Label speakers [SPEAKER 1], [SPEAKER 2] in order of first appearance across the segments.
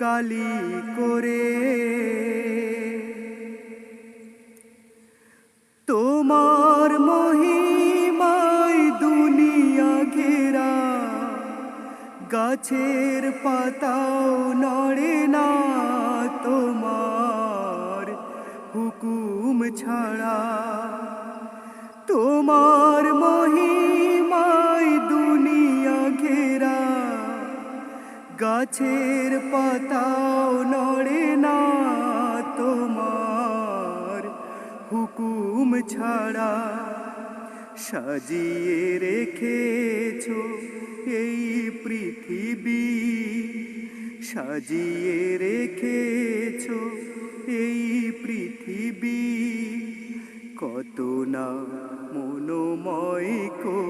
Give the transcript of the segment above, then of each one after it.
[SPEAKER 1] কালি করে। তোমার মহিমায় দুনিয়া ঘেরা গাছের পাতাও নড়ে না তোমার হুকুম ছাড়া। তোমার গাছের পাতাও নড়ে না তোমার। হুকুম ছাড়া সাজিয়ে রেখেছ এই পৃথিবী। সাজিয়ে রেখেছ এই পৃথিবী। কত না মনোময় করে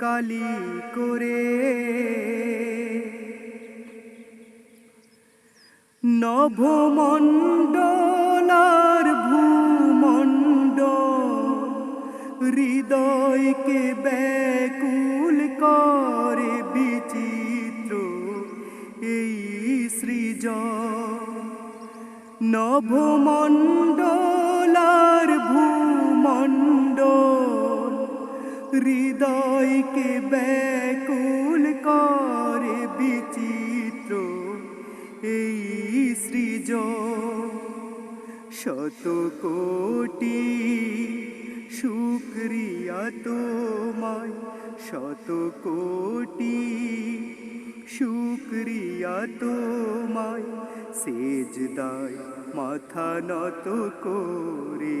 [SPEAKER 1] কালি করে। নভমণ্ডলার ভূমণ্ডল হৃদয়কে ব্যাকুল করে বিচিত্র এই সৃজ নভমণ্ডলার হৃদয়কে ব্যাকুল করে বিচিত্র এই সৃজ। শত কোটি শুক্রিয়া তোমায়, শত কোটি শুক্রিয়া তোমায়, সেজদায় মাথা নত করে।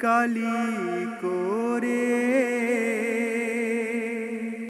[SPEAKER 1] কালি করে।